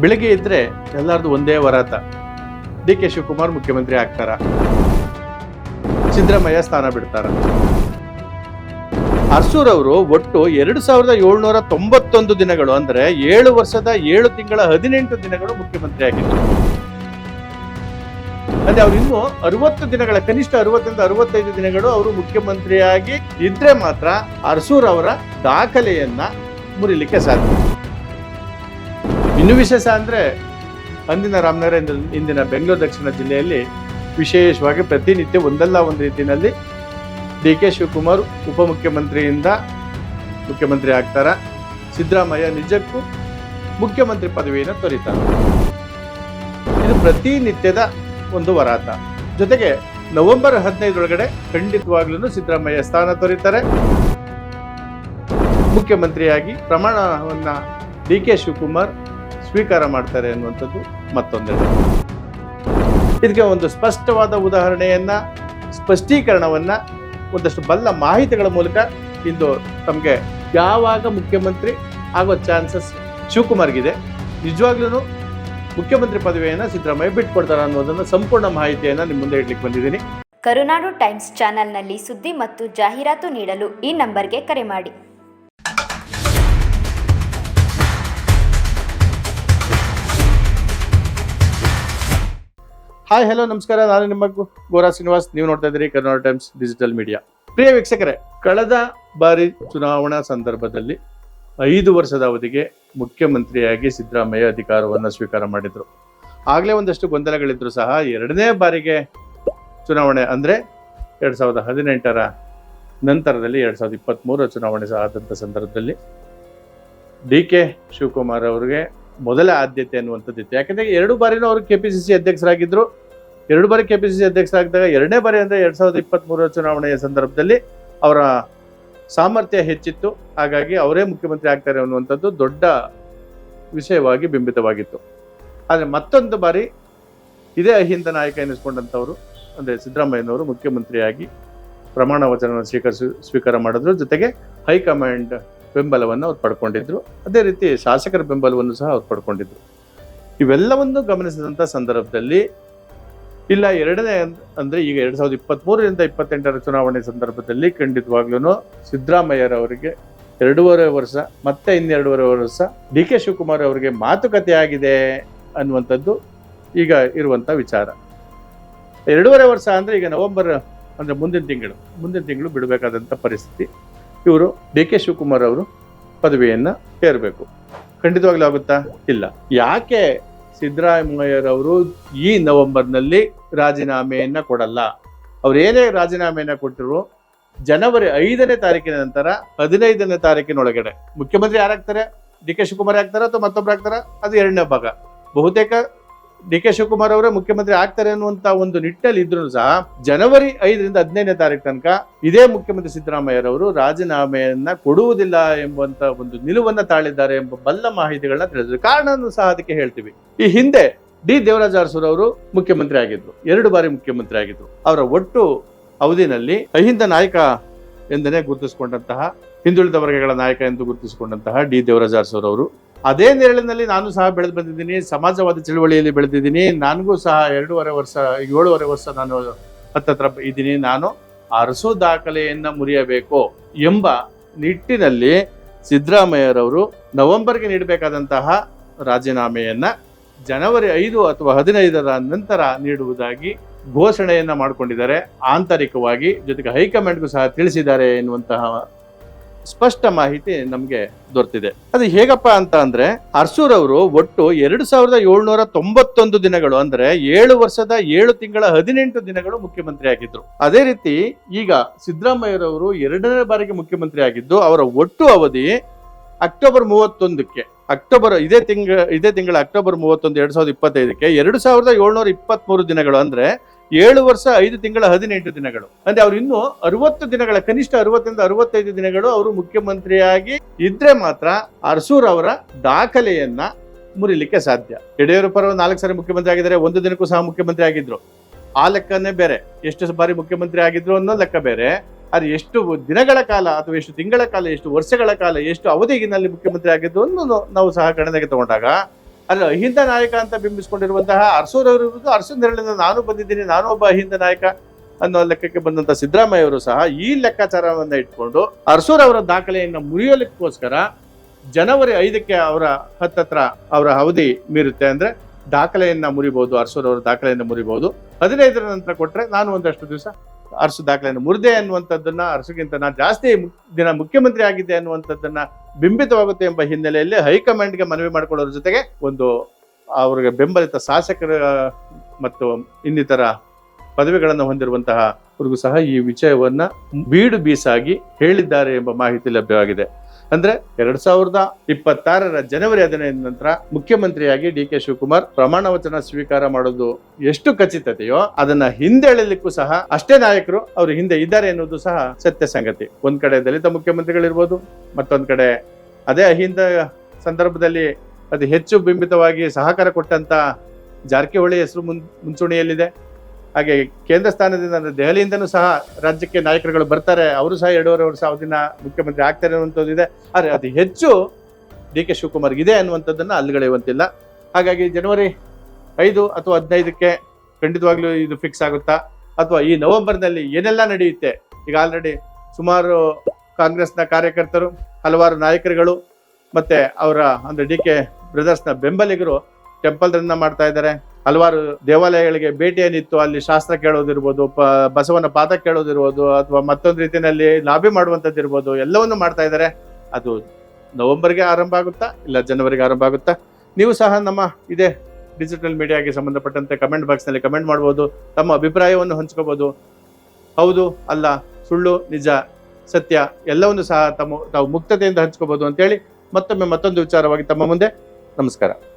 ಬೆಳಿಗ್ಗೆ ಇದ್ರೆ ಎಲ್ಲರದು ಒಂದೇ ವರಾತ. ಡಿ ಕೆ ಶಿವಕುಮಾರ್ ಮುಖ್ಯಮಂತ್ರಿ ಆಗ್ತಾರ. ಸಿದ್ದರಾಮಯ್ಯ ಸ್ಥಾನ ಬಿಡ್ತಾರ. ಅರ್ಸೂರ್ ಅವರು ಒಟ್ಟು ಎರಡು ಸಾವಿರದ ಏಳ್ನೂರ ತೊಂಬತ್ತೊಂದು ದಿನಗಳು, ಅಂದ್ರೆ ಏಳು ವರ್ಷದ ಏಳು ತಿಂಗಳ ಹದಿನೆಂಟು ದಿನಗಳು ಮುಖ್ಯಮಂತ್ರಿ ಆಗಿದ್ರು. ಅದೇ ಅವ್ರು ಇನ್ನು ಅರವತ್ತು ದಿನಗಳ, ಕನಿಷ್ಠ ಅರವತ್ತರಿಂದ ಅರವತ್ತೈದು ದಿನಗಳು ಅವರು ಮುಖ್ಯಮಂತ್ರಿಯಾಗಿ ಇದ್ರೆ ಮಾತ್ರ ಅರ್ಸೂರ್ ಅವರ ದಾಖಲೆಯನ್ನ ಮುರಿಲಿಕ್ಕೆ ಸಾಧ್ಯ. ಇನ್ನು ವಿಶೇಷ ಅಂದ್ರೆ ಅಂದಿನ ರಾಮನಗರ ಇಂದ- ಇಂದಿನ ಬೆಂಗಳೂರು ದಕ್ಷಿಣ ಜಿಲ್ಲೆಯಲ್ಲಿ ವಿಶೇಷವಾಗಿ ಪ್ರತಿನಿತ್ಯ ಒಂದಲ್ಲ ಒಂದು ರೀತಿಯಲ್ಲಿ ಡಿ ಕೆ ಶಿವಕುಮಾರ್ ಉಪಮುಖ್ಯಮಂತ್ರಿಯಿಂದ ಮುಖ್ಯಮಂತ್ರಿ ಆಗ್ತಾರ. ಸಿದ್ದರಾಮಯ್ಯ ನಿಜಕ್ಕೂ ಮುಖ್ಯಮಂತ್ರಿ ಪದವಿಯನ್ನು ತೊರೀತಾರೆ. ಇದು ಪ್ರತಿನಿತ್ಯದ ಒಂದು ವರಾತ ಜೊತೆಗೆ ನವೆಂಬರ್ ಹದಿನೈದರೊಳಗಡೆ ಖಂಡಿತವಾಗ್ಲೂ ಸಿದ್ದರಾಮಯ್ಯ ಸ್ಥಾನ ತೊರೀತಾರೆ. ಮುಖ್ಯಮಂತ್ರಿಯಾಗಿ ಪ್ರಮಾಣವನ್ನು ಡಿ ಕೆ ಶಿವಕುಮಾರ್ ಸ್ವೀಕಾರ ಮಾಡ್ತಾರೆ ಅನ್ನುವಂಥದ್ದು ಮತ್ತೊಂದೆಡೆ ಇದಕ್ಕೆ ಒಂದು ಸ್ಪಷ್ಟವಾದ ಉದಾಹರಣೆಯನ್ನ, ಸ್ಪಷ್ಟೀಕರಣವನ್ನ, ಒಂದಷ್ಟು ಬಲ್ಲ ಮಾಹಿತಿಗಳ ಮೂಲಕ ಇಂದು ತಮಗೆ ಯಾವಾಗ ಮುಖ್ಯಮಂತ್ರಿ ಆಗೋ ಚಾನ್ಸಸ್ ಶಿವಕುಮಾರ್ಗಿದೆ. ನಿಜವಾಗ್ಲೂ ಮುಖ್ಯಮಂತ್ರಿ ಪದವಿಯನ್ನು ಸಿದ್ದರಾಮಯ್ಯ ಬಿಟ್ಕೊಡ್ತಾರೆ ಅನ್ನೋದನ್ನ ಸಂಪೂರ್ಣ ಮಾಹಿತಿಯನ್ನ ನಿಮ್ಮ ಮುಂದೆ ಇಡ್ಲಿಕ್ಕೆ ಬಂದಿದ್ದೀನಿ. ಕರುನಾಡು ಟೈಮ್ಸ್ ಚಾನೆಲ್ನಲ್ಲಿ ಸುದ್ದಿ ಮತ್ತು ಜಾಹೀರಾತು ನೀಡಲು ಈ ನಂಬರ್ಗೆ ಕರೆ ಮಾಡಿ. ಹಾಯ್ ಹಲೋ ನಮಸ್ಕಾರ. ನಾನು ನಿಮ್ಮ ಗೋರಾ ಶ್ರೀನಿವಾಸ್. ನೀವು ನೋಡ್ತಾ ಇದ್ದೀರಿ ಕರ್ನಾಟಕ ಟೈಮ್ಸ್ ಡಿಜಿಟಲ್ ಮೀಡಿಯಾ. ಪ್ರಿಯ ವೀಕ್ಷಕರೇ, ಕಳೆದ ಬಾರಿ ಚುನಾವಣಾ ಸಂದರ್ಭದಲ್ಲಿ ಐದು ವರ್ಷದ ಅವಧಿಗೆ ಮುಖ್ಯಮಂತ್ರಿಯಾಗಿ ಸಿದ್ದರಾಮಯ್ಯ ಅಧಿಕಾರವನ್ನು ಸ್ವೀಕಾರ ಮಾಡಿದ್ರು. ಆಗಲೇ ಒಂದಷ್ಟು ಗೊಂದಲಗಳಿದ್ರು ಸಹ. ಎರಡನೇ ಬಾರಿಗೆ ಚುನಾವಣೆ ಅಂದರೆ ಎರಡು ಸಾವಿರದ ಹದಿನೆಂಟರ ನಂತರದಲ್ಲಿ, ಎರಡು ಸಾವಿರದ ಇಪ್ಪತ್ತ್ಮೂರರ ಚುನಾವಣೆ ಸಹ ಆದಂಥ ಸಂದರ್ಭದಲ್ಲಿ ಡಿ ಕೆ ಶಿವಕುಮಾರ್ ಅವರಿಗೆ ಮೊದಲ ಆದ್ಯತೆ ಅನ್ನುವಂಥದ್ದಿತ್ತು. ಯಾಕೆಂದರೆ ಎರಡು ಬಾರಿನೂ ಅವರು ಕೆ ಪಿ ಸಿ ಸಿ ಅಧ್ಯಕ್ಷರಾಗಿದ್ದರು ಎರಡು ಬಾರಿ ಕೆ ಪಿ ಸಿ ಅಧ್ಯಕ್ಷರಾಗಿದ್ದಾಗ ಎರಡನೇ ಬಾರಿ ಅಂದರೆ ಎರಡು ಸಾವಿರದ ಇಪ್ಪತ್ತ್ಮೂರರ ಚುನಾವಣೆಯ ಸಂದರ್ಭದಲ್ಲಿ ಅವರ ಸಾಮರ್ಥ್ಯ ಹೆಚ್ಚಿತ್ತು. ಹಾಗಾಗಿ ಅವರೇ ಮುಖ್ಯಮಂತ್ರಿ ಆಗ್ತಾರೆ ಅನ್ನುವಂಥದ್ದು ದೊಡ್ಡ ವಿಷಯವಾಗಿ ಬಿಂಬಿತವಾಗಿತ್ತು. ಆದರೆ ಮತ್ತೊಂದು ಬಾರಿ ಇದೇ ಅಹಿಂದ ನಾಯಕ ಎನಿಸ್ಕೊಂಡಂಥವರು, ಅಂದರೆ ಸಿದ್ದರಾಮಯ್ಯನವರು ಮುಖ್ಯಮಂತ್ರಿಯಾಗಿ ಪ್ರಮಾಣ ವಚನವನ್ನು ಸ್ವೀಕರಿಸಿ, ಸ್ವೀಕಾರ ಮಾಡಿದ್ರು. ಜೊತೆಗೆ ಹೈಕಮಾಂಡ್ ಬೆಂಬಲವನ್ನು ಅವ್ರು ಪಡ್ಕೊಂಡಿದ್ರು. ಅದೇ ರೀತಿ ಶಾಸಕರ ಬೆಂಬಲವನ್ನು ಸಹ ಅವ್ರು ಪಡ್ಕೊಂಡಿದ್ರು. ಇವೆಲ್ಲವನ್ನು ಗಮನಿಸಿದಂಥ ಸಂದರ್ಭದಲ್ಲಿ ಇಲ್ಲ, ಎರಡನೇ ಅಂದ್- ಅಂದ್ರೆ ಈಗ ಎರಡ್ ಸಾವಿರದ ಇಪ್ಪತ್ಮೂರರಿಂದ ಇಪ್ಪತ್ತೆಂಟರ ಚುನಾವಣೆ ಸಂದರ್ಭದಲ್ಲಿ ಖಂಡಿತವಾಗ್ಲೂ ಸಿದ್ದರಾಮಯ್ಯರವರಿಗೆ ಎರಡೂವರೆ ವರ್ಷ, ಮತ್ತೆ ಇನ್ನೆರಡೂವರೆ ವರ್ಷ ಡಿ ಕೆ ಶಿವಕುಮಾರ್ ಅವರಿಗೆ ಮಾತುಕತೆ ಆಗಿದೆ ಅನ್ನುವಂಥದ್ದು ಈಗ ಇರುವಂತ ವಿಚಾರ. ಎರಡೂವರೆ ವರ್ಷ ಅಂದ್ರೆ ಈಗ ನವೆಂಬರ್, ಅಂದ್ರೆ ಮುಂದಿನ ತಿಂಗಳು ಮುಂದಿನ ತಿಂಗಳು ಬಿಡಬೇಕಾದಂಥ ಪರಿಸ್ಥಿತಿ. ಇವರು ಡಿ ಕೆ ಶಿವಕುಮಾರ್ ಅವರು ಪದವಿಯನ್ನ ಸೇರ್ಬೇಕು ಖಂಡಿತವಾಗ್ಲೂ ಆಗುತ್ತಾ? ಇಲ್ಲ. ಯಾಕೆ ಸಿದ್ದರಾಮಯ್ಯರವರು ಈ ನವೆಂಬರ್ನಲ್ಲಿ ರಾಜೀನಾಮೆಯನ್ನು ಕೊಡಲ್ಲ. ಅವರು ಏನೇ ರಾಜೀನಾಮೆಯನ್ನು ಕೊಟ್ಟರು ಜನವರಿ ಐದನೇ ತಾರೀಕಿನ ನಂತರ ಹದಿನೈದನೇ ತಾರೀಕಿನೊಳಗಡೆ ಮುಖ್ಯಮಂತ್ರಿ ಯಾರಾಗ್ತಾರೆ? ಡಿ ಕೆ ಶಿವಕುಮಾರ್ ಆಗ್ತಾರ ಅಥವಾ ಮತ್ತೊಬ್ಬರು ಆಗ್ತಾರ? ಅದು ಎರಡನೇ ಭಾಗ. ಬಹುತೇಕ ಡಿ ಕೆ ಶಿವಕುಮಾರ್ ಅವರೇ ಮುಖ್ಯಮಂತ್ರಿ ಆಗ್ತಾರೆ ಅನ್ನುವಂತ ಒಂದು ನಿಟ್ಟಲ್ಲಿ ಇದ್ರು ಸಹ ಜನವರಿ ಐದರಿಂದ ಹದಿನೈದನೇ ತಾರೀಕು ತನಕ ಇದೇ ಮುಖ್ಯಮಂತ್ರಿ ಸಿದ್ದರಾಮಯ್ಯರವರು ರಾಜೀನಾಮೆಯನ್ನ ಕೊಡುವುದಿಲ್ಲ ಎಂಬಂತ ಒಂದು ನಿಲುವನ್ನ ತಾಳಿದ್ದಾರೆ ಎಂಬ ಬಲ್ಲ ಮಾಹಿತಿಗಳನ್ನ ತಿಳಿದ್ರು ಕಾರಣವನ್ನು ಸಹ ಅದಕ್ಕೆ ಹೇಳ್ತೀವಿ. ಈ ಹಿಂದೆ ಡಿ ದೇವರಾಜ ಅರಸೂರ್ ಅವರು ಮುಖ್ಯಮಂತ್ರಿ ಆಗಿದ್ರು. ಎರಡು ಬಾರಿ ಮುಖ್ಯಮಂತ್ರಿ ಆಗಿದ್ರು. ಅವರ ಒಟ್ಟು ಅವಧಿನಲ್ಲಿ ಅಹಿಂದ ನಾಯಕ ಎಂದನೇ ಗುರುತಿಸಿಕೊಂಡಂತಹ ಹಿಂದುಳಿದ ವರ್ಗಗಳ ನಾಯಕ ಎಂದು ಗುರುತಿಸಿಕೊಂಡಂತಹ ಡಿ ದೇವರಾಜ ಅರಸೂರ್ ಅವರು ಅದೇ ನೆರಳಿನಲ್ಲಿ ನಾನು ಸಹ ಬೆಳೆದು ಬಂದಿದ್ದೀನಿ, ಸಮಾಜವಾದ ಚಳುವಳಿಯಲ್ಲಿ ಬೆಳೆದಿದ್ದೀನಿ. ನನಗೂ ಸಹ ಎರಡೂವರೆ ವರ್ಷ, ಏಳೂವರೆ ವರ್ಷ ನಾನು ಹತ್ತತ್ರ ಇದ್ದೀನಿ. ನಾನು ಅರಸು ದಾಖಲೆಯನ್ನು ಮುರಿಯಬೇಕು ಎಂಬ ನಿಟ್ಟಿನಲ್ಲಿ ಸಿದ್ದರಾಮಯ್ಯರವರು ನವೆಂಬರ್ಗೆ ನೀಡಬೇಕಾದಂತಹ ರಾಜೀನಾಮೆಯನ್ನು ಜನವರಿ ಐದು ಅಥವಾ ಹದಿನೈದರ ನಂತರ ನೀಡುವುದಾಗಿ ಘೋಷಣೆಯನ್ನು ಮಾಡಿಕೊಂಡಿದ್ದಾರೆ. ಆಂತರಿಕವಾಗಿ ಜೊತೆಗೆ ಹೈಕಮಾಂಡ್ಗೂ ಸಹ ತಿಳಿಸಿದ್ದಾರೆ ಎನ್ನುವಂತಹ ಸ್ಪಷ್ಟ ಮಾಹಿತಿ ನಮಗೆ ದೊರೆತಿದೆ. ಅದು ಹೇಗಪ್ಪ ಅಂತ ಅಂದ್ರೆ, ಅರ್ಸೂರ್ ಅವರು ಒಟ್ಟು ಎರಡು ಸಾವಿರದ ಏಳ್ನೂರ ತೊಂಬತ್ತೊಂದು ದಿನಗಳು, ಅಂದ್ರೆ ಏಳು ವರ್ಷದ ಏಳು ತಿಂಗಳ ಹದಿನೆಂಟು ದಿನಗಳು ಮುಖ್ಯಮಂತ್ರಿ ಆಗಿದ್ರು. ಅದೇ ರೀತಿ ಈಗ ಸಿದ್ದರಾಮಯ್ಯರವರು ಎರಡನೇ ಬಾರಿಗೆ ಮುಖ್ಯಮಂತ್ರಿ ಆಗಿದ್ದು, ಅವರ ಒಟ್ಟು ಅವಧಿ ಅಕ್ಟೋಬರ್ ಮೂವತ್ತೊಂದಕ್ಕೆ. ಅಕ್ಟೋಬರ್ ಇದೇ ತಿಂಗಳ ಇದೇ ತಿಂಗಳ ಅಕ್ಟೋಬರ್ ಮೂವತ್ತೊಂದು, ಎರಡ್ ಸಾವಿರದ ಇಪ್ಪತ್ತೈದಕ್ಕೆ. ಎರಡು ಸಾವಿರದ ಏಳ್ನೂರ ಇಪ್ಪತ್ಮೂರು ದಿನಗಳು ಅಂದ್ರೆ ಏಳು ವರ್ಷ, ಐದು ತಿಂಗಳ, ಹದಿನೆಂಟು ದಿನಗಳು. ಅಂದ್ರೆ ಅವ್ರು ಇನ್ನು ಅರವತ್ತು ದಿನಗಳ, ಕನಿಷ್ಠ ಅರವತ್ತರಿಂದ ಅರವತ್ತೈದು ದಿನಗಳು ಅವರು ಮುಖ್ಯಮಂತ್ರಿಯಾಗಿ ಇದ್ರೆ ಮಾತ್ರ ಅರ್ಸೂರ್ ಅವರ ದಾಖಲೆಯನ್ನ ಮುರಿಲಿಕ್ಕೆ ಸಾಧ್ಯ. ಯಡಿಯೂರಪ್ಪರು ನಾಲ್ಕು ಸಾರಿ ಮುಖ್ಯಮಂತ್ರಿ ಆಗಿದ್ದಾರೆ, ಒಂದು ದಿನಕ್ಕೂ ಸಹ ಮುಖ್ಯಮಂತ್ರಿ ಆಗಿದ್ರು. ಆ ಲೆಕ್ಕನೇ ಬೇರೆ. ಎಷ್ಟು ಬಾರಿ ಮುಖ್ಯಮಂತ್ರಿ ಆಗಿದ್ರು ಅನ್ನೋ ಲೆಕ್ಕ ಬೇರೆ. ಅದು ಎಷ್ಟು ದಿನಗಳ ಕಾಲ ಅಥವಾ ಎಷ್ಟು ತಿಂಗಳ ಕಾಲ, ಎಷ್ಟು ವರ್ಷಗಳ ಕಾಲ, ಎಷ್ಟು ಅವಧಿಗಿನಲ್ಲಿ ಮುಖ್ಯಮಂತ್ರಿ ಆಗಿದ್ದು ಅನ್ನೋದು ನಾವು ಸಹ ಗಣನೆಗೆ ತಗೊಂಡಾಗ ಅಲ್ಲ, ಅಹಿಂದ ನಾಯಕ ಅಂತ ಬಿಂಬಿಸಿಕೊಂಡಿರುವಂತಹ ಅರಸೂರ್ ಅವರು ಇರುವುದು ಅರಸು ನೆರಳಿಂದ ನಾನು ಬಂದಿದ್ದೀನಿ, ನಾನು ಒಬ್ಬ ಅಹಿಂದ ನಾಯಕ ಅನ್ನೋ ಲೆಕ್ಕಕ್ಕೆ ಬಂದಂತ ಸಿದ್ದರಾಮಯ್ಯ ಅವರು ಸಹ ಈ ಲೆಕ್ಕಾಚಾರವನ್ನ ಇಟ್ಕೊಂಡು ಅರಸೂರ್ ಅವರ ದಾಖಲೆಯನ್ನು ಮುರಿಯೋಲಿಕ್ಕೋಸ್ಕರ ಜನವರಿ ಐದಕ್ಕೆ ಅವರ ಹತ್ತತ್ರ ಅವರ ಅವಧಿ ಮೀರುತ್ತೆ ಅಂದ್ರೆ ದಾಖಲೆಯನ್ನ ಮುರಿಬಹುದು ಅರಸೂರ್ ಅವರ ದಾಖಲೆಯನ್ನು ಮುರಿಬಹುದು ಹದಿನೈದರ ನಂತರ ಕೊಟ್ರೆ ನಾನು ಒಂದಷ್ಟು ದಿವಸ ಅರಸು ದಾಖಲೆಯನ್ನು ಮುರಿದೆ ಅನ್ನುವಂಥದ್ದನ್ನ ಅರಸುಗಿಂತ ನಾನು ಜಾಸ್ತಿ ದಿನ ಮುಖ್ಯಮಂತ್ರಿ ಆಗಿದ್ದೆ ಅನ್ನುವಂಥದ್ದನ್ನ ಬಿಂಬಿತವಾಗುತ್ತೆ ಎಂಬ ಹಿನ್ನೆಲೆಯಲ್ಲಿ ಹೈಕಮಾಂಡ್ಗೆ ಮನವಿ ಮಾಡಿಕೊಳ್ಳೋದ್ರ ಜೊತೆಗೆ ಒಂದು, ಅವರಿಗೆ ಬೆಂಬಲಿತ ಶಾಸಕರ, ಮತ್ತು ಇನ್ನಿತರ ಪದವಿಗಳನ್ನು ಹೊಂದಿರುವಂತಹ ಅವ್ರಿಗೂ ಸಹ ಈ ವಿಷಯವನ್ನ ಬೀಡು ಬೀಸಾಗಿ ಹೇಳಿದ್ದಾರೆ ಎಂಬ ಮಾಹಿತಿ ಲಭ್ಯವಾಗಿದೆ. ಅಂದ್ರೆ ಎರಡ್ ಸಾವಿರದ ಇಪ್ಪತ್ತಾರರ ಜನವರಿ ಹದಿನೈದು ನಂತರ ಮುಖ್ಯಮಂತ್ರಿಯಾಗಿ ಡಿ ಕೆ ಶಿವಕುಮಾರ್ ಪ್ರಮಾಣ ವಚನ ಸ್ವೀಕಾರ ಮಾಡೋದು ಎಷ್ಟು ಖಚಿತತೆಯೋ ಅದನ್ನ ಹಿಂದೆಳಲಿಕ್ಕೂ ಸಹ ಅಷ್ಟೇ ನಾಯಕರು ಅವರು ಹಿಂದೆ ಇದ್ದಾರೆ ಎನ್ನುವುದು ಸಹ ಸತ್ಯ ಸಂಗತಿ. ಒಂದ್ ಕಡೆ ದಲಿತ ಮುಖ್ಯಮಂತ್ರಿಗಳಿರ್ಬೋದು, ಮತ್ತೊಂದ್ ಕಡೆ ಅದೇ ಅಹಿಂದ ಸಂದರ್ಭದಲ್ಲಿ ಅತಿ ಹೆಚ್ಚು ಬಿಂಬಿತವಾಗಿ ಸಹಕಾರ ಕೊಟ್ಟಂತ ಜಾರಕಿಹೊಳಿ ಹೆಸರು ಮುನ್, ಮುಂಚೂಣಿಯಲ್ಲಿದೆ. ಹಾಗೆ ಕೇಂದ್ರ ಸ್ಥಾನದಿಂದ ಅಂದ್ರೆ ದೆಹಲಿಯಿಂದನೂ ಸಹ ರಾಜ್ಯಕ್ಕೆ ನಾಯಕರುಗಳು ಬರ್ತಾರೆ. ಅವರು ಸಹ ಎರಡೂವರೆ ವರ್ಷ ಅವಧಿನ ಮುಖ್ಯಮಂತ್ರಿ ಆಗ್ತಾರೆ ಅನ್ನುವಂಥದ್ದು ಇದೆ ಆದರೆ ಅತಿ ಹೆಚ್ಚು ಡಿ ಕೆ ಶಿವಕುಮಾರ್ ಇದೆ ಅನ್ನುವಂಥದ್ದನ್ನು ಅಲ್ಲಿಗಳೆಯುವಂತಿಲ್ಲ ಹಾಗಾಗಿ ಜನವರಿ ಐದು ಅಥವಾ ಹದಿನೈದಕ್ಕೆ ಖಂಡಿತವಾಗ್ಲೂ ಇದು ಫಿಕ್ಸ್ ಆಗುತ್ತಾ? ಅಥವಾ ಈ ನವೆಂಬರ್ನಲ್ಲಿ ಏನೆಲ್ಲ ನಡೆಯುತ್ತೆ? ಈಗ ಆಲ್ರೆಡಿ ಸುಮಾರು ಕಾಂಗ್ರೆಸ್ನ ಕಾರ್ಯಕರ್ತರು, ಹಲವಾರು ನಾಯಕರುಗಳು ಮತ್ತೆ ಅವರ ಅಂದ್ರೆ ಡಿ ಕೆ ಬ್ರದರ್ಸ್ನ ಬೆಂಬಲಿಗರು ಟೆಂಪಲ್ ರನ್ನ ಮಾಡ್ತಾ ಇದ್ದಾರೆ. ಹಲವಾರು ದೇವಾಲಯಗಳಿಗೆ ಭೇಟಿಯನ್ನಿತ್ತು. ಅಲ್ಲಿ ಶಾಸ್ತ್ರ ಕೇಳೋದಿರ್ಬೋದು, ಪ, ಬಸವನ ಪಾದ ಕೇಳೋದಿರ್ಬೋದು, ಅಥವಾ ಮತ್ತೊಂದು ರೀತಿಯಲ್ಲಿ ಮಾಡುವಂಥದ್ದು ಇರ್ಬೋದು ಎಲ್ಲವನ್ನು ಮಾಡ್ತಾ ಇದ್ದಾರೆ. ಅದು ನವೆಂಬರ್ಗೆ ಆರಂಭ ಆಗುತ್ತಾ, ಇಲ್ಲ ಜನವರಿಗೆ ಆರಂಭ ಆಗುತ್ತಾ? ನೀವು ಸಹ ನಮ್ಮ ಇದೇ ಡಿಜಿಟಲ್ ಮೀಡಿಯಾಗೆ ಸಂಬಂಧಪಟ್ಟಂತೆ ಕಮೆಂಟ್ ಬಾಕ್ಸ್ನಲ್ಲಿ ಕಮೆಂಟ್ ಮಾಡ್ಬೋದು, ತಮ್ಮ ಅಭಿಪ್ರಾಯವನ್ನು ಹಂಚ್ಕೋಬೋದು. ಹೌದು, ಅಲ್ಲ, ಸುಳ್ಳು, ನಿಜ, ಸತ್ಯ, ಎಲ್ಲವನ್ನು ಸಹ ತಮ್ಮ, ತಾವು ಮುಕ್ತತೆಯಿಂದ ಹಂಚ್ಕೋಬೋದು ಅಂತೇಳಿ ಮತ್ತೊಮ್ಮೆ ಮತ್ತೊಂದು ವಿಚಾರವಾಗಿ ತಮ್ಮ ಮುಂದೆ. ನಮಸ್ಕಾರ.